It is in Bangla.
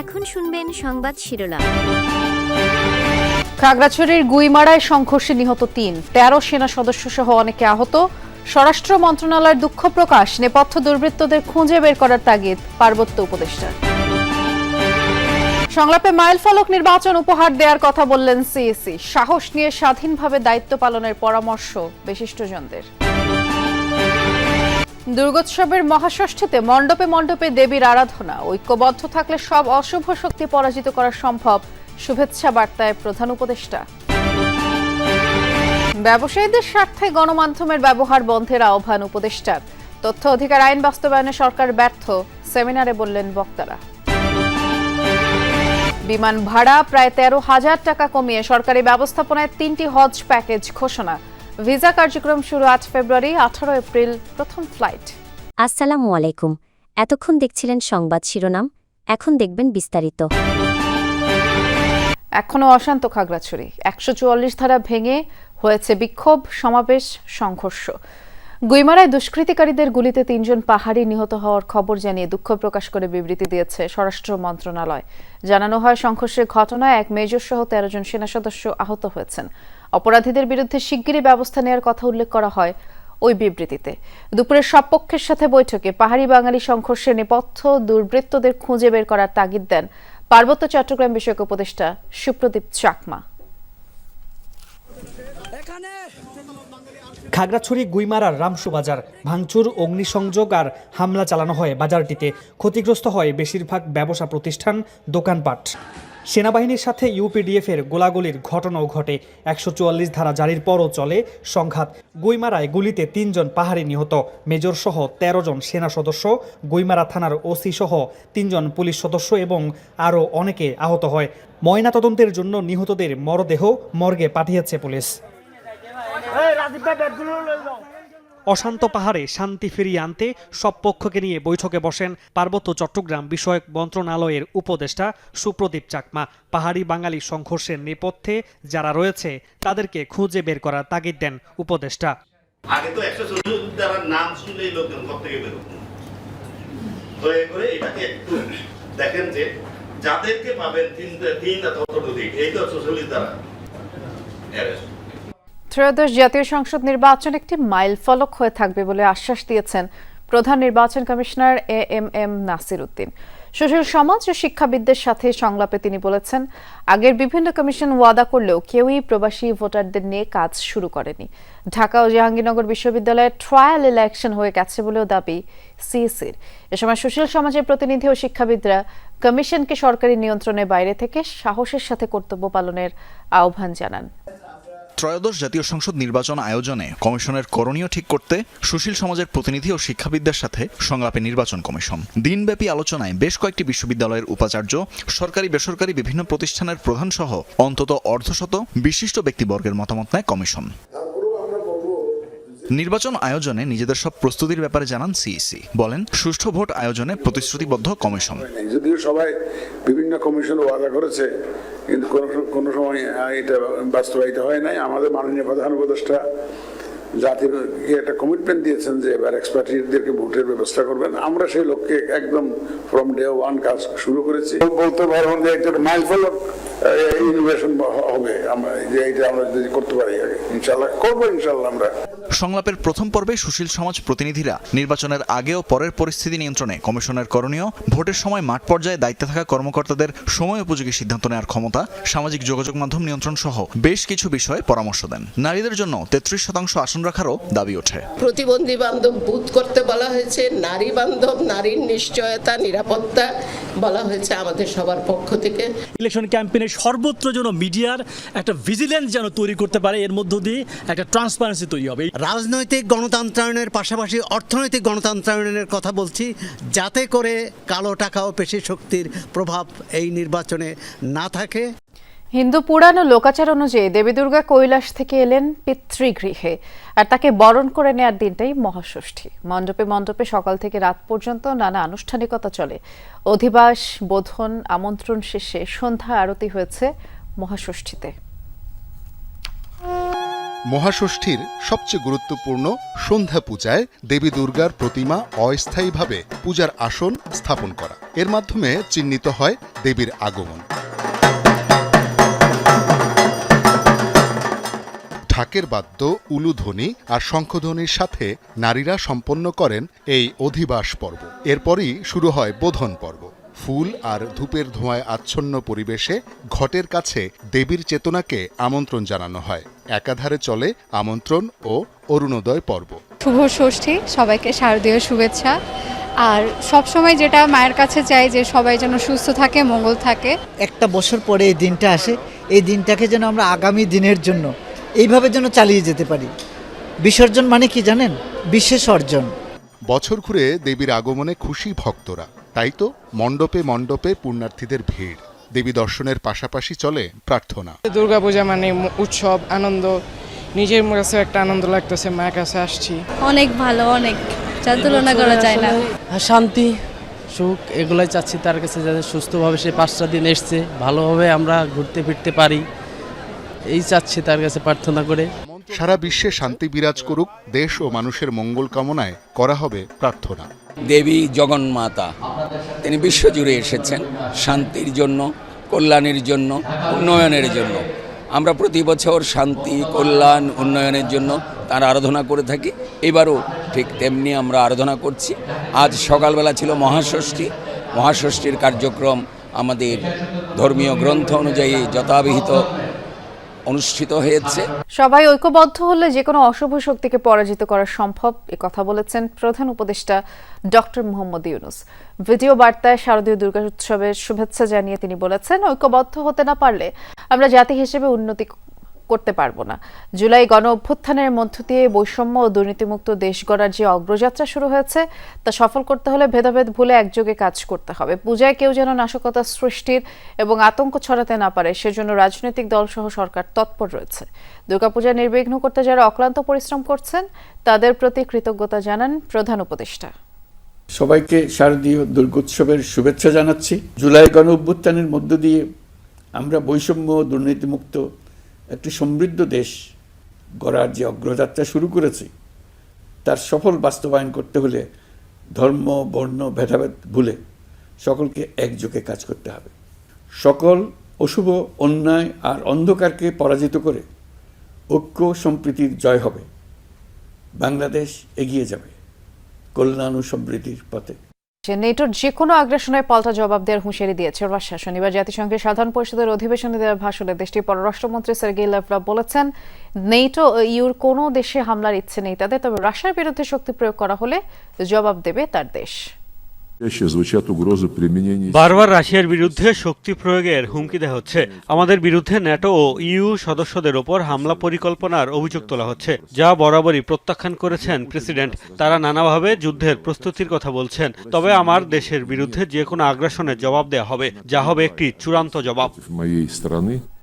এখন শুনবেন সংবাদ শিরোনাম। খাগড়াছড়ির গুইমারায় সংঘর্ষে নিহত তিন, তেরো সেনা সদস্য সহ অনেকে আহত। স্বরাষ্ট্র মন্ত্রণালয়ের দুঃখ প্রকাশ, নেপথ্য দুর্বৃত্তদের খুঁজে বের করার তাগিদ পার্বত্য উপদেষ্টা সংলাপে মাইলফলক নির্বাচন উপহার দেওয়ার কথা বললেন সিএসি। সাহস নিয়ে স্বাধীনভাবে দায়িত্ব পালনের পরামর্শ বিশিষ্টজনদের। দুর্গোৎসবের মহাষষ্ঠীতে মণ্ডপে মণ্ডপে দেবীর আরাধনা। ঐক্যবদ্ধ থাকলে সব অশুভ শক্তি পরাজিত করা সম্ভব। শুভেচ্ছা বার্তায় প্রধান উপদেষ্টা। ব্যবসায়ীদের স্বার্থে গণমাধ্যমের ব্যবহার বন্ধের আহ্বান উপদেষ্টার তথ্য অধিকার আইন বাস্তবায়নে সরকার ব্যর্থ, সেমিনারে বললেন বক্তারা। বিমান ভাড়া প্রায় তেরো হাজার টাকা কমিয়ে সরকারি ব্যবস্থাপনায় তিনটি হজ প্যাকেজ ঘোষণা। ভিসা কার্যক্রম শুরু আট ফেব্রুয়ারি আঠারো এপ্রিল প্রথম ফ্লাইট। আসসালামু আলাইকুম। এতক্ষণ দেখছিলেন সংবাদ শিরোনাম এখন দেখবেন বিস্তারিত। এখনও অশান্ত খাগড়াছড়ি। একশো চুয়াল্লিশ ধারা ভেঙে হয়েছে বিক্ষোভ সমাবেশ সংঘর্ষ। গুইমারায় দুষ্কৃতিকারীদের গুলিতে তিনজন পাহাড়ি নিহত হওয়ার খবর জানিয়ে দুঃখ প্রকাশ করে বিবৃতি দিয়েছে স্বরাষ্ট্র মন্ত্রণালয়। জানানো হয় সংঘর্ষের ঘটনায় এক মেজর সহ তেরো জন সেনা সদস্য আহত হয়েছেন। অপরাধীদের বিরুদ্ধে শিগগিরই ব্যবস্থা নেওয়ার কথা উল্লেখ করা হয় ওই বিবৃতিতে। দুপুরে সব পক্ষের সাথে বৈঠকে পাহাড়ি বাঙালি সংঘর্ষে নেপথ্য দুর্বৃত্তদের খুঁজে বের করার তাগিদ দেন পার্বত্য চট্টগ্রাম বিষয়ক উপদেষ্টা সুপ্রদীপ চাকমা। খাগড়াছড়ি গুইমারার রামসু বাজার ভাঙচুর অগ্নিসংযোগ আর হামলা চালানো হয় বাজারটিতে। ক্ষতিগ্রস্ত হয় বেশিরভাগ ব্যবসা প্রতিষ্ঠান দোকানপাট। সেনাবাহিনীর সাথে ইউপিডিএফ এর গোলাগুলির ঘটনাও ঘটে। একশো চুয়াল্লিশ ধারা জারির পরও চলে সংঘাত। গুইমারায় গুলিতে তিনজন পাহাড়ি নিহত। মেজর সহ তেরো জন সেনা সদস্য, গুইমারা থানার ওসি সহ তিনজন পুলিশ সদস্য এবং আরও অনেকে আহত হয়। ময়নাতদন্তের জন্য নিহতদের মরদেহ মর্গে পাঠিয়েছে পুলিশ। অশান্ত পাহাড়ে শান্তি ফিরিয়ে আনতে সব পক্ষকে নিয়ে বৈঠকে বসেন পার্বত্য চট্টগ্রাম বিষয়ক মন্ত্রণালয়ের উপদেষ্টা সুপ্রদীপ চাকমা। পাহাড়ি বাঙালি সংঘর্ষের নেপথ্যে যারা রয়েছে, তাদেরকে খুঁজে বের করার তাগিদ দেন উপদেষ্টা। আগে তো একশো চল্লিশ নাম শুনলেই লোকজন ঘর থেকে দয়া করে এটাকে একটু দেখেন যে যাদেরকে পাবেন তিন তিন এই তো সোশ্যালিস্ট দ্বারা arrest। ত্রয়োদশ জাতীয় সংসদ নির্বাচন একটি মাইলফলক হয়ে থাকবে বলে আশ্বাস দিয়েছেন প্রধান নির্বাচন commissioner A M M Nasir Uddin. সুশীল সমাজ ও শিক্ষাবিদদের সাথে সংলাপে তিনি বলেছেন, আগের বিভিন্ন কমিশন ওয়াদা করলেও কেউই প্রবাসী ভোটারদের নিয়ে কাজ শুরু করেনি। ঢাকা ও জাহাঙ্গীরনগর বিশ্ববিদ্যালয়ে ট্রায়াল ইলেকশন হয়ে গেছে বলেও দাবি সিএসির এ সময় সুশীল সমাজের প্রতিনিধি ও শিক্ষাবিদরা কমিশনকে সরকারি নিয়ন্ত্রণের বাইরে থেকে সাহসের সাথে কর্তব্য পালনের আহ্বান জানান। ত্রয়োদশ জাতীয় সংসদ নির্বাচন আয়োজনে কমিশনের করণীয় ঠিক করতে সুশীল সমাজের প্রতিনিধি ও শিক্ষাবিদদের সাথে সংলাপে নির্বাচন কমিশন। দিনব্যাপী আলোচনায় বেশ কয়েকটি বিশ্ববিদ্যালয়ের উপাচার্য, সরকারি বেসরকারি বিভিন্ন প্রতিষ্ঠানের প্রধান সহ অন্তত অর্ধশত বিশিষ্ট ব্যক্তিবর্গের মতামত নেয় কমিশন। নির্বাচন আয়োজনে নিজেদের সব প্রস্তুতির ব্যাপারে জানান সিইসি। বলেন সুষ্ঠু ভোট আয়োজনে প্রতিশ্রুতিবদ্ধ কমিশন। যদিও সবাই বিভিন্ন কমিশন ওয়াদা করেছে কিন্তু কোনো কোনো সময় এটা বাস্তবায়িত হয় নাই। আমাদের মাননীয় প্রধান উপদেষ্টা জাতির একটা কমিটমেন্ট দিয়েছেন যে এবার এক্সপার্টিদেরকে ভোটের ব্যবস্থা করবেন। আমরা সেই লক্ষ্যে একদম ফ্রম ডে ওয়ান কাজ শুরু করেছি। বলতে পারব যে এটা মাইল ফলক ইনোভেশন হবে। আমরা যে এটা আমরা যদি করতে পারি আগে ইনশাল্লাহ করব ইনশাল্লাহ আমরা। সংলাপের প্রথম পর্বে সুশীল সমাজ প্রতিনিধিরা নির্বাচনের আগে ও পরের পরিস্থিতি নিয়ন্ত্রণে কমিশনের করণীয়, ভোটের সময় মাঠ পর্যায়ে দায়িত্বে থাকা কর্মকর্তাদের সময় উপযোগী সিদ্ধান্ত নেওয়ার ক্ষমতা, সামাজিক যোগাযোগ মাধ্যম নিয়ন্ত্রণ সহ বেশ কিছু বিষয়ে পরামর্শ দেন। নারীদের জন্য তেত্রিশ শতাংশ আসন রাখারও দাবি ওঠে। প্রতিবন্ধী বান্ধব বুথ করতে বলা হয়েছে, নারী বান্ধব, নারীর নিশ্চয়তা, নিরাপত্তা বলা হয়েছে আমাদের সবার পক্ষ থেকে। ইলেকশন ক্যাম্পেইনে সর্বত্র যেন মিডিয়ার একটা ভিজিলেন্স যেন তৈরি করতে পারে এর মধ্য দিয়ে একটা ট্রান্সপারেন্সি তৈরি হবে। রাজনৈতিক গণতন্ত্রায়নের পাশাপাশি অর্থনৈতিক গণতন্ত্রায়নের কথা বলছি যাতে করে কালো টাকা ও পেশি শক্তির প্রভাব এই নির্বাচনে না থাকে। হিন্দু পুরাণ ও লোকাচার অনুযায়ী দেবী দুর্গা কৈলাস থেকে এলেন পিতৃগৃহে আর তাকে বরণ করে নেয়ার দিনটাই মহাষষ্ঠী। মণ্ডপে মণ্ডপে সকাল থেকে রাত পর্যন্ত নানা আনুষ্ঠানিকতা চলে। অধিবাস, বোধন, আমন্ত্রণ শেষে সন্ধ্যা আরতি হয়েছে মহাষষ্ঠীতে। মহাষষ্ঠীর সবচেয়ে গুরুত্বপূর্ণ সন্ধ্যা পূজায় দেবী দুর্গার প্রতিমা অস্থায়ীভাবে পূজার আসন স্থাপন করা। এর মাধ্যমে চিহ্নিত হয় দেবীর আগমন। ঢাকের বাদ্য উলুধ্বনি আর শঙ্খধ্বনির সাথে নারীরা সম্পন্ন করেন এই অধিবাস পর্ব। এরপরই শুরু হয় বোধন পর্ব। ফুল আর ধূপের ধোঁয়ায় আচ্ছন্ন পরিবেশে ঘটের কাছে দেবীর চেতনাকে আমন্ত্রণ জানানো হয়। একাধারে চলে আমন্ত্রণ ও অরুণোদয় পর্ব। শুভ ষষ্ঠী সবাইকে শারদীয় শুভেচ্ছা। আর সব সময় যেটা মায়ের কাছে চাই যে সবাই যেন সুস্থ থাকে মঙ্গল থাকে। একটা বছর পরে এই দিনটা আসে। এই দিনটাকে যেন আমরা আগামী দিনের জন্য এইভাবে যেন চালিয়ে যেতে পারি। বিসর্জন মানে কি জানেন? বিশেষ অর্জন। বছর ঘুরে দেবীর আগমনে খুশি ভক্তরা। তাই তো মণ্ডপে মণ্ডপে পুণ্যার্থীদের ভিড়। দেবী দর্শনের পাশাপাশি চলে প্রার্থনা। দুর্গাপূজা মানে উৎসব আনন্দ। নিজের কাছে একটা আনন্দ লাগতেছে মায়ের কাছে আসছি। অনেক ভালো অনেক। যা তুলনা করা যায় না। শান্তি সুখ এগুলাই চাচ্ছি তার কাছে যাতে সুস্থভাবে সে পাঁচটা দিন এসছে। ভালোভাবে আমরা ঘুরতে ফিরতে পারি। এই চাচ্ছি তার কাছে প্রার্থনা করে। সারা বিশ্বে শান্তি বিরাজ করুক দেশ ও মানুষের মঙ্গল কামনায় করা হবে প্রার্থনা। দেবী জগন্মাতা তিনি বিশ্বজুড়ে এসেছেন শান্তির জন্য কল্যাণের জন্য উন্নয়নের জন্য। আমরা প্রতি বছর শান্তি কল্যাণ উন্নয়নের জন্য তার আরাধনা করে থাকি। এবারও ঠিক তেমনি আমরা আরাধনা করছি। আজ সকালবেলা ছিল মহাষষ্ঠী। মহাষষ্ঠীর কার্যক্রম আমাদের ধর্মীয় গ্রন্থ অনুযায়ী যথাবিহিত অনুষ্ঠিত হয়েছে। সবাই ঐক্যবদ্ধ হলে যে কোনো অশুভ শক্তিকে পরাজিত করা সম্ভব, এ কথা বলেছেন প্রধান উপদেষ্টা ডক্টর মোহাম্মদ ইউনুস। ভিডিও বার্তায় শারদীয় দুর্গা উৎসবের শুভেচ্ছা জানিয়ে তিনি বলেছেন, ঐক্যবদ্ধ হতে না পারলে আমরা জাতি হিসেবে উন্নতি করতে পারব না। জুলাই গণ অভ্যুত্থানের মধ্য দিয়ে বৈষম্য ও দুর্নীতিমুক্ত দেশ গড়ার যে অগ্রযাত্রা শুরু হয়েছে, তা সফল করতে হলে ভেদাভেদ ভুলে একযোগে কাজ করতে হবে। পূজায় কেউ যেন নাশকতা সৃষ্টির এবং আতঙ্ক ছড়াতে না পারে, সেজন্য রাজনৈতিক দলসহ সরকার তৎপর রয়েছে। দুর্গাপূজা নির্বিঘ্ন করতে যারা অক্লান্ত পরিশ্রম করছেন, তাদের প্রতি কৃতজ্ঞতা জানান প্রধান উপদেষ্টা। সবাইকে শারদীয় দুর্গোৎসবের শুভেচ্ছা জানাচ্ছি। জুলাই গণ অভ্যুত্থানের মধ্য দিয়ে আমরা বৈষম্য দুর্নীতিমুক্ত একটি সমৃদ্ধ দেশ গড়ার যে অগ্রযাত্রা শুরু করেছি, তার সফল বাস্তবায়ন করতে হলে ধর্ম, বর্ণ, ভেদাভেদ ভুলে সকলকে একযোগে কাজ করতে হবে। সকল অশুভ অন্যায় আর অন্ধকারকে পরাজিত করে ঐক্য সম্প্রীতির জয় হবে। বাংলাদেশ এগিয়ে যাবে কল্যাণ ও সমৃদ্ধির পথে। নেটোর যে কোনো আগ্রাসনের পাল্টা জবাব দেওয়ার হুঁশিয়ারি দিয়েছে। রাশিয়া শনিবার জাতিসংঘের সাধারণ পরিষদের অধিবেশনে দেওয়া ভাষণে দেশটির পররাষ্ট্রমন্ত্রী সের্গেই ল্যাভরভ বলেছেন, নেটো ইউর কোনো দেশে হামলার ইচ্ছে নেই তাদের, তবে রাশিয়ার বিরুদ্ধে শক্তি প্রয়োগ করা হলে জবাব দেবে তার দেশ। বারবার রাশিয়ার বিরুদ্ধে শক্তি প্রয়োগের হুমকি দেওয়া হচ্ছে। আমাদের বিরুদ্ধে ন্যাটো ও ইইউ সদস্যদের ওপর হামলা পরিকল্পনার অভিযোগ তোলা হচ্ছে যা বরাবরই প্রত্যাখ্যান করেছেন প্রেসিডেন্ট। তারা নানাভাবে যুদ্ধের প্রস্তুতির কথা বলছেন তবে আমার দেশের বিরুদ্ধে যে কোনো আগ্রাসনের জবাব দেওয়া হবে যা হবে একটি চূড়ান্ত জবাব।